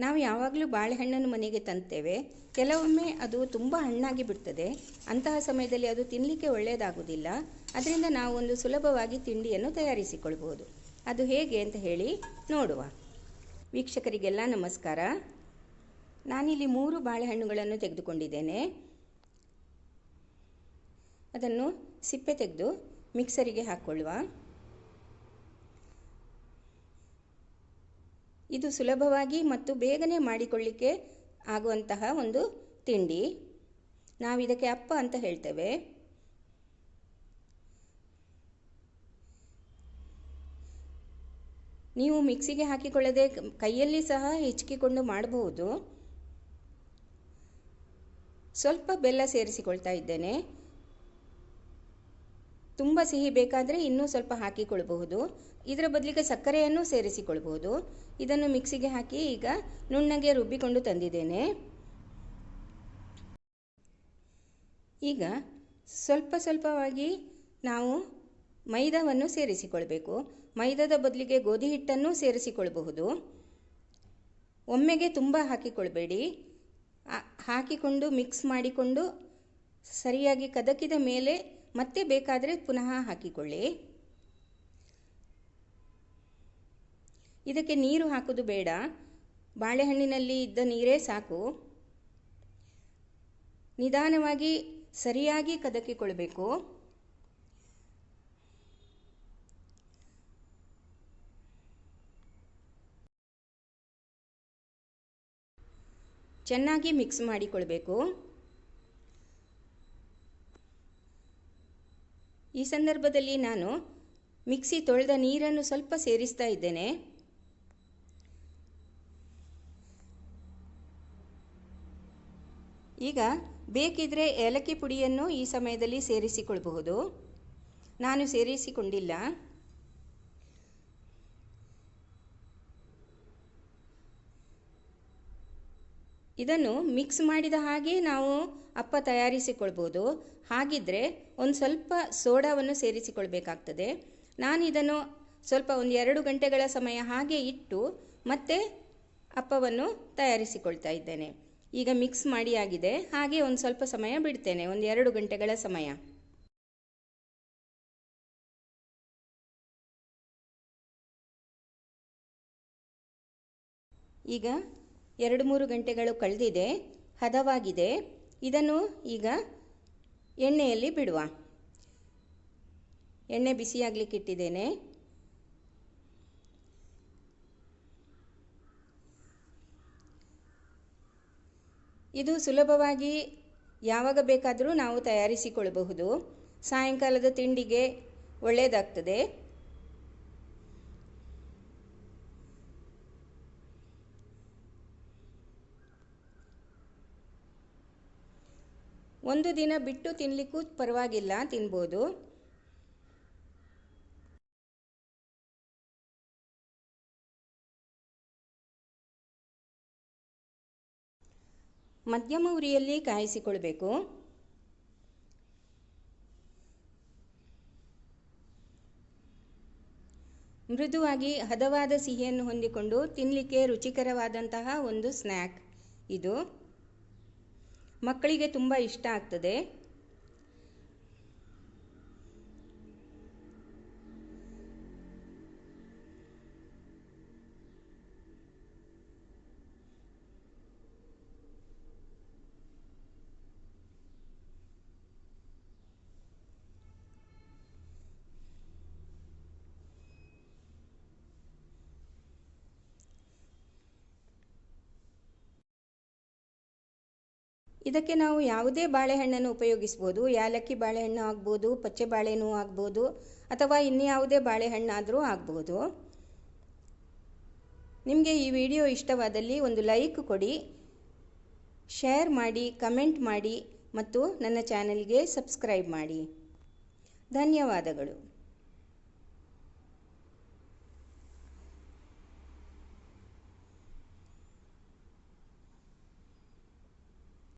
ನಾವು ಯಾವಾಗಲೂ ಬಾಳೆಹಣ್ಣನ್ನು ಮನೆಗೆ ತಂತೇವೆ. ಕೆಲವೊಮ್ಮೆ ಅದು ತುಂಬ ಹಣ್ಣಾಗಿ ಬಿಡ್ತದೆ. ಅಂತಹ ಸಮಯದಲ್ಲಿ ಅದು ತಿನ್ನಲಿಕ್ಕೆ ಒಳ್ಳೆಯದಾಗುವುದಿಲ್ಲ. ಅದರಿಂದ ನಾವು ಒಂದು ಸುಲಭವಾಗಿ ತಿಂಡಿಯನ್ನು ತಯಾರಿಸಿಕೊಳ್ಬೋದು ಅದು ಹೇಗೆ ಅಂತ ಹೇಳಿ ನೋಡುವ. ವೀಕ್ಷಕರಿಗೆಲ್ಲ ನಮಸ್ಕಾರ. ನಾನಿಲ್ಲಿ ಮೂರು ಬಾಳೆಹಣ್ಣುಗಳನ್ನು ತೆಗೆದುಕೊಂಡಿದ್ದೇನೆ. ಅದನ್ನು ಸಿಪ್ಪೆ ತೆಗೆದು ಮಿಕ್ಸರಿಗೆ ಹಾಕ್ಕೊಳ್ಳುವ ಇದು ಸುಲಭವಾಗಿ ಮತ್ತು ಬೇಗನೆ ಮಾಡಿಕೊಳ್ಳಿಕ್ಕೆ ಆಗುವಂತಹ ಒಂದು ತಿಂಡಿ. ನಾವು ಇದಕ್ಕೆ ಅಪ್ಪ ಅಂತ ಹೇಳ್ತೇವೆ. ನೀವು ಮಿಕ್ಸಿಗೆ ಹಾಕಿಕೊಳ್ಳದೆ ಕೈಯಲ್ಲಿ ಸಹ ಹೆಚ್ಚಿಕೊಂಡು ಮಾಡಬಹುದು. ಸ್ವಲ್ಪ ಬೆಲ್ಲ ಸೇರಿಸಿಕೊಳ್ತಾ ಇದ್ದೇನೆ. ತುಂಬ ಸಿಹಿ ಬೇಕಾದರೆ ಇನ್ನೂ ಸ್ವಲ್ಪ ಹಾಕಿಕೊಳ್ಳಬಹುದು ಇದರ ಬದಲಿಗೆ ಸಕ್ಕರೆಯನ್ನು ಸೇರಿಸಿಕೊಳ್ಳಬಹುದು ಇದನ್ನು ಮಿಕ್ಸಿಗೆ ಹಾಕಿ ಈಗ ನುಣ್ಣಗೆ ರುಬ್ಬಿಕೊಂಡು ತಂದಿದ್ದೇನೆ. ಈಗ ಸ್ವಲ್ಪ ಸ್ವಲ್ಪವಾಗಿ ನಾವು ಮೈದಾವನ್ನು ಸೇರಿಸಿಕೊಳ್ಬೇಕು. ಮೈದಾದ ಬದಲಿಗೆ ಗೋಧಿ ಹಿಟ್ಟನ್ನು ಸೇರಿಸಿಕೊಳ್ಳಬಹುದು ಒಮ್ಮೆಗೆ ತುಂಬ ಹಾಕಿಕೊಳ್ಬೇಡಿ. ಹಾಕಿಕೊಂಡು ಮಿಕ್ಸ್ ಮಾಡಿಕೊಂಡು ಸರಿಯಾಗಿ ಕದಕಿದ ಮೇಲೆ ಮತ್ತೆ ಬೇಕಾದರೆ ಪುನಃ ಹಾಕಿಕೊಳ್ಳಿ. ಇದಕ್ಕೆ ನೀರು ಹಾಕೋದು ಬೇಡ. ಬಾಳೆಹಣ್ಣಿನಲ್ಲಿ ಇದ್ದ ನೀರೇ ಸಾಕು. ನಿಧಾನವಾಗಿ ಸರಿಯಾಗಿ ಕದಕಿಕೊಳ್ಬೇಕು. ಚೆನ್ನಾಗಿ ಮಿಕ್ಸ್ ಮಾಡಿಕೊಳ್ಬೇಕು. ಈ ಸಂದರ್ಭದಲ್ಲಿ ನಾನು ಮಿಕ್ಸಿ ತೊಳೆದ ನೀರನ್ನು ಸ್ವಲ್ಪ ಸೇರಿಸ್ತಾ ಇದ್ದೇನೆ. ಈಗ ಬೇಕಿದ್ರೆ ಏಲಕ್ಕಿ ಪುಡಿಯನ್ನು ಈ ಸಮಯದಲ್ಲಿ ಸೇರಿಸಿಕೊಳ್ಳಬಹುದು ನಾನು ಸೇರಿಸಿಕೊಂಡಿಲ್ಲ. ಇದನ್ನು ಮಿಕ್ಸ್ ಮಾಡಿದ ಹಾಗೆ ನಾವು ಅಪ್ಪ ತಯಾರಿಸಿಕೊಳ್ಬೋದು. ಹಾಗಿದ್ದರೆ ಒಂದು ಸ್ವಲ್ಪ ಸೋಡಾವನ್ನು ಸೇರಿಸಿಕೊಳ್ಬೇಕಾಗ್ತದೆ. ನಾನು ಇದನ್ನು ಸ್ವಲ್ಪ ಒಂದು ಎರಡು ಗಂಟೆಗಳ ಸಮಯ ಹಾಗೆ ಇಟ್ಟು ಮತ್ತೆ ಅಪ್ಪವನ್ನು ತಯಾರಿಸಿಕೊಳ್ತಾ ಇದ್ದೇನೆ. ಈಗ ಮಿಕ್ಸ್ ಮಾಡಿ ಆಗಿದೆ. ಹಾಗೆ ಒಂದು ಸ್ವಲ್ಪ ಸಮಯ ಬಿಡ್ತೇನೆ. ಒಂದು ಎರಡು ಗಂಟೆಗಳ ಸಮಯ. ಈಗ ಎರಡು ಮೂರು ಗಂಟೆಗಳು ಕಳೆದಿದೆ, ಹದವಾಗಿದೆ. ಇದನ್ನು ಈಗ ಎಣ್ಣೆಯಲ್ಲಿ ಬಿಡುವ. ಎಣ್ಣೆ ಬಿಸಿಯಾಗಲಿಕ್ಕೆ ಇಟ್ಟಿದ್ದೇನೆ. ಇದು ಸುಲಭವಾಗಿ ಯಾವಾಗ ಬೇಕಾದರೂ ನಾವು ತಯಾರಿಸಿಕೊಳ್ಳಬಹುದು. ಸಾಯಂಕಾಲದ ತಿಂಡಿಗೆ ಒಳ್ಳೆಯದಾಗ್ತದೆ. ಒಂದು ದಿನ ಬಿಟ್ಟು ತಿನ್ನಲಿಕ್ಕೂ ಪರವಾಗಿಲ್ಲ ತಿನ್ಬೋದು. ಮಧ್ಯಮ ಉರಿಯಲ್ಲಿ ಕಾಯಿಸಿಕೊಳ್ಬೇಕು. ಮೃದುವಾಗಿ ಹದವಾದ ಸಿಹಿಯನ್ನು ಹೊಂದಿಕೊಂಡು ತಿನ್ನಲಿಕ್ಕೆ ರುಚಿಕರವಾದಂತಹ ಒಂದು ಸ್ನ್ಯಾಕ್ ಇದು. ಮಕ್ಕಳಿಗೆ ತುಂಬ ಇಷ್ಟ ಆಗ್ತದೆ. ಇದಕ್ಕೆ ನಾವು ಯಾವುದೇ ಬಾಳೆಹಣ್ಣನ್ನು ಉಪಯೋಗಿಸ್ಬೋದು. ಯಾಲಕ್ಕಿ ಬಾಳೆಹಣ್ಣು ಆಗ್ಬೋದು, ಪಚ್ಚೆ ಬಾಳೆನೂ ಆಗ್ಬೋದು, ಅಥವಾ ಇನ್ಯಾವುದೇ ಬಾಳೆಹಣ್ಣಾದರೂ ಆಗ್ಬೋದು. ನಿಮಗೆ ಈ ವಿಡಿಯೋ ಇಷ್ಟವಾದಲ್ಲಿ ಒಂದು ಲೈಕ್ ಕೊಡಿ, ಶೇರ್ ಮಾಡಿ, ಕಮೆಂಟ್ ಮಾಡಿ, ಮತ್ತು ನನ್ನ ಚಾನೆಲ್ಗೆ ಸಬ್ಸ್ಕ್ರೈಬ್ ಮಾಡಿ. ಧನ್ಯವಾದಗಳು.